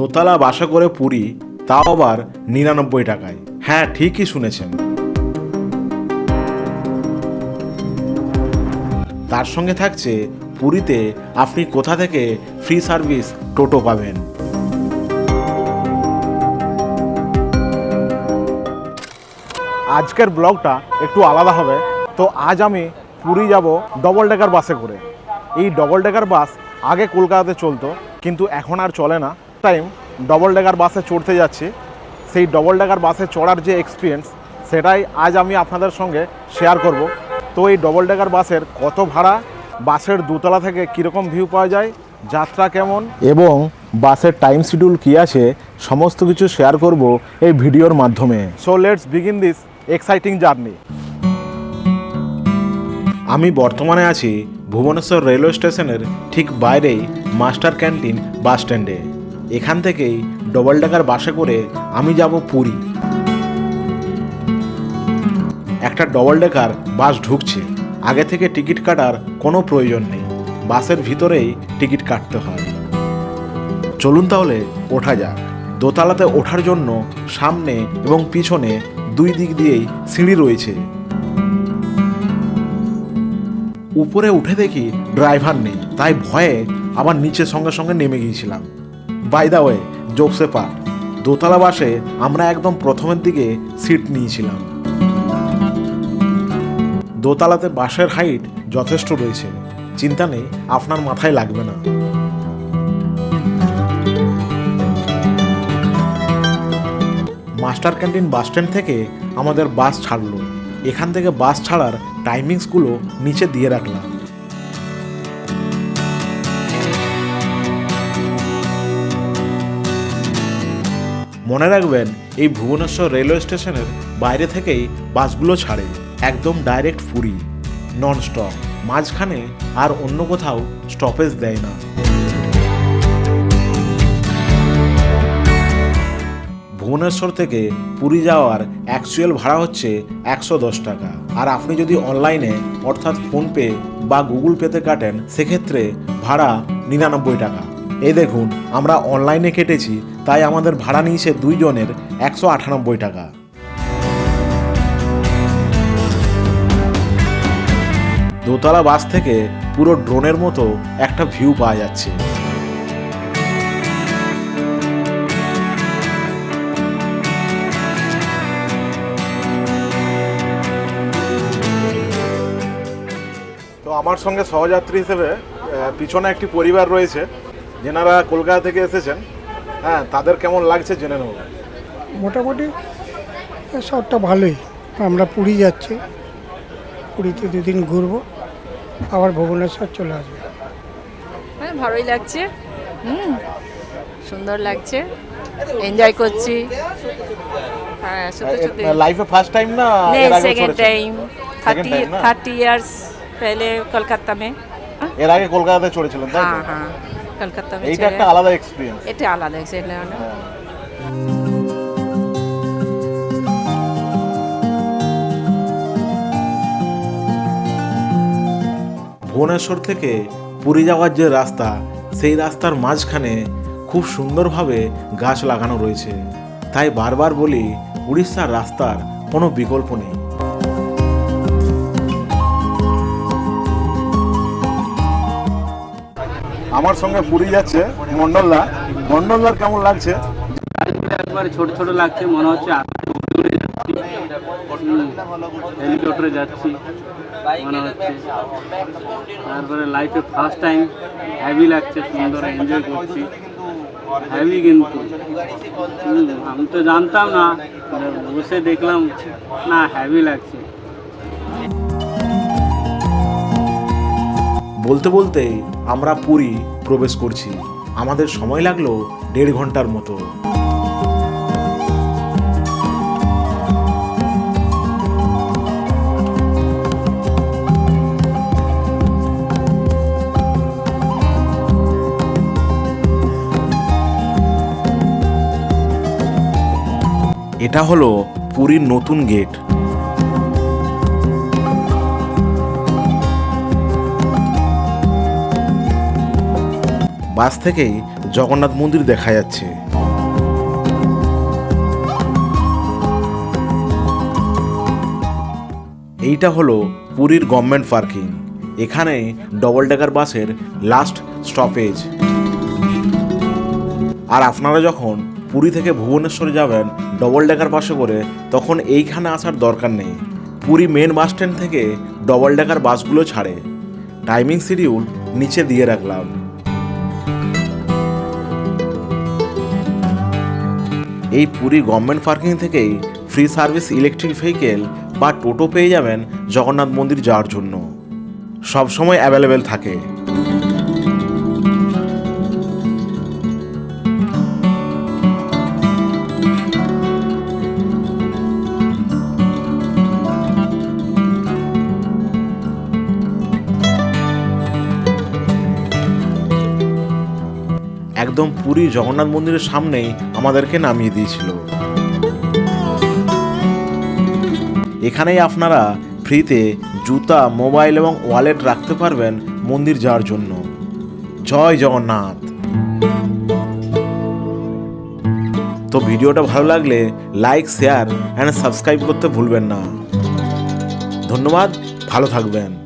দোতলা বাসা করে পুরী, তাও আবার নিরানব্বই টাকায়। হ্যাঁ ঠিকই শুনেছেন। তার সঙ্গে থাকছে পুরীতে আপনি কোথা থেকে ফ্রি সার্ভিস টোটো পাবেন। আজকের ব্লগটা একটু আলাদা হবে। তো আজ আমি পুরী যাব ডবল ডেকার বাসে করে। এই ডবল ডেকার বাস আগে কলকাতাতে চলতো, কিন্তু এখন আর চলে না। টাইম ডবল ডেকার বাসে চড়তে যাচ্ছি, সেই ডবল ডেকার বাসে চড়ার যে এক্সপিরিয়েন্স সেটাই আজ আমি আপনাদের সঙ্গে শেয়ার করব। তো এই ডবল ডেকার বাসের কত ভাড়া, বাসের দোতলা থেকে কীরকম ভিউ পাওয়া যায়, যাত্রা কেমন, এবং বাসের টাইম শিডিউল কী আছে, সমস্ত কিছু শেয়ার করব এই ভিডিওর মাধ্যমে। So let's begin this exciting journey আমি বর্তমানে আছি ভুবনেশ্বর রেলওয়ে স্টেশনের ঠিক বাইরেই মাস্টার ক্যান্টিন বাস স্ট্যান্ডে এখান থেকেই ডবল ডেকার বাসে করে আমি যাব পুরী। একটা ডবল ডেকার বাস ঢুকছে। আগে থেকে টিকিট কাটার কোনো প্রয়োজন নেই। বাসের ভিতরেই টিকিট কাটতে হয়। চলুন তাহলে ওঠা যাক। দোতলাতে ওঠার জন্য সামনে এবং পিছনে দুই দিক দিয়েই সিঁড়ি রয়েছে। উপরে উঠে দেখি ড্রাইভার নেই। তাই ভয়ে আবার নিচে সঙ্গে সঙ্গে নেমে গিয়েছিলাম। বাই দা ওয়ে জোকসে পার দোতলা বাসে আমরা একদম প্রথমের দিকে সিট নিয়েছিলাম। দোতলাতে বাসের হাইট যথেষ্ট রয়েছে, চিন্তা নেই, আপনার মাথায় লাগবে না। মাস্টার ক্যান্টিন বাস স্ট্যান্ড থেকে আমাদের বাস ছাড়লো। এখান থেকে বাস ছাড়ার টাইমিংসগুলো নিচে দিয়ে রাখলাম। মনে রাখবেন, এই ভুবনেশ্বর রেলওয়ে স্টেশনের বাইরে থেকেই বাসগুলো ছাড়ে, একদম ডাইরেক্ট পুরী। নন স্টপ মাঝখানে আর অন্য কোথাও স্টপেজ দেয় না। ভুবনেশ্বর থেকে পুরী যাওয়ার অ্যাকচুয়াল ভাড়া হচ্ছে একশো দশ টাকা। আর আপনি যদি অনলাইনে অর্থাৎ ফোনপে বা গুগল পেতে কাটেন, সেক্ষেত্রে ভাড়া নিরানব্বই টাকা। এই দেখুন, আমরা অনলাইনে কেটেছি, তাই আমাদের ভাড়া নিয়েছে দুইজনের একশো আটানব্বই টাকা। দোতলা বাস থেকে পুরো ড্রোনের মতো একটা ভিউ পাওয়া যাচ্ছে। তো আমার সঙ্গে সহযাত্রী হিসেবে পিছনে একটি পরিবার রয়েছে। যেনারা কলকাতা থেকে এসেছেন হ্যাঁ তাদের কেমন লাগছে জেনে নেব। মোটামুটি সবটা ভালোই। আমরা পুরী যাচ্ছি পুরীতে দুদিন ঘুরবো আবার ভুবনেশ্বর চলে আসবে। হ্যাঁ ভালোই লাগছে। হুম সুন্দর লাগছে। এনজয় করছি। হ্যাঁ লাইফে ফার্স্ট টাইম না সেকেন্ড টাইম 30 30 ইয়ার্স পেলে কলকাতা মে। এর আগে কলকাতাতে চড়েছিলেন তাই হ্যাঁ হ্যাঁ। কলকাতা এটা একটা আলাদা এক্সপেরিয়েন্স এটা আলাদা এক্সপেরিয়েন্স ভুবনেশ্বর থেকে পুরী যাওয়ার যে রাস্তা সেই রাস্তার মাঝখানে খুব সুন্দরভাবে গাছ লাগানো রয়েছে। তাই বারবার বলি উড়িষ্যার রাস্তার কোনো বিকল্প নেই। আমার সঙ্গে পুরী যাচ্ছে, মন্ডলদা। মন্ডলদার কেমন লাগছে? একবারে ছোট ছোট লাগছে, মনে হচ্ছে যাচ্ছি। হেলিকপ্টারে যাচ্ছি, মনে হচ্ছে। তারপরে লাইফে ফার্স্ট টাইম হ্যাভি লাগছে, সুন্দর এনজয় করছি। হ্যাভি কিন্তু। আমি তো জানতাম না, বসে দেখলাম, না হ্যাভি লাগছে। বলতে বলতে আমরা পুরী প্রবেশ করছি। আমাদের সময় লাগল দেড় ঘণ্টার মতো। এটা হলো পুরীর নতুন গেট। বাস থেকেই জগন্নাথ মন্দির দেখা যাচ্ছে। এইটা হলো পুরীর গভর্নমেন্ট পার্কিং এখানে ডবল ডেকার বাসের লাস্ট স্টপেজ আর আপনারা যখন পুরী থেকে ভুবনেশ্বরে যাবেন ডবল ডেকার বাসে করে, তখন এইখানে আসার দরকার নেই। পুরী মেন বাস স্ট্যান্ড থেকে ডবল ডেকার বাসগুলো ছাড়ে। টাইমিং শিডিউল নিচে দিয়ে রাখলাম। এই পুরী গভর্নমেন্ট পার্কিং থেকেই ফ্রি সার্ভিস ইলেকট্রিক ভেহিকেল বা টোটো পেয়ে যাবেন জগন্নাথ মন্দির যাওয়ার জন্য। সবসময় অ্যাভেলেবেল থাকে। একদম পুরী জগন্নাথ মন্দিরের সামনেই আমাদেরকে নামিয়ে দিয়েছিল। এখানেই আপনারা ফ্রিতে জুতা, মোবাইল এবং ওয়ালেট রাখতে পারবেন মন্দির যাওয়ার জন্য। জয় জগন্নাথ! তো ভিডিওটা ভালো লাগলে লাইক, শেয়ার অ্যান্ড সাবস্ক্রাইব করতে ভুলবেন না। ধন্যবাদ, ভালো থাকবেন।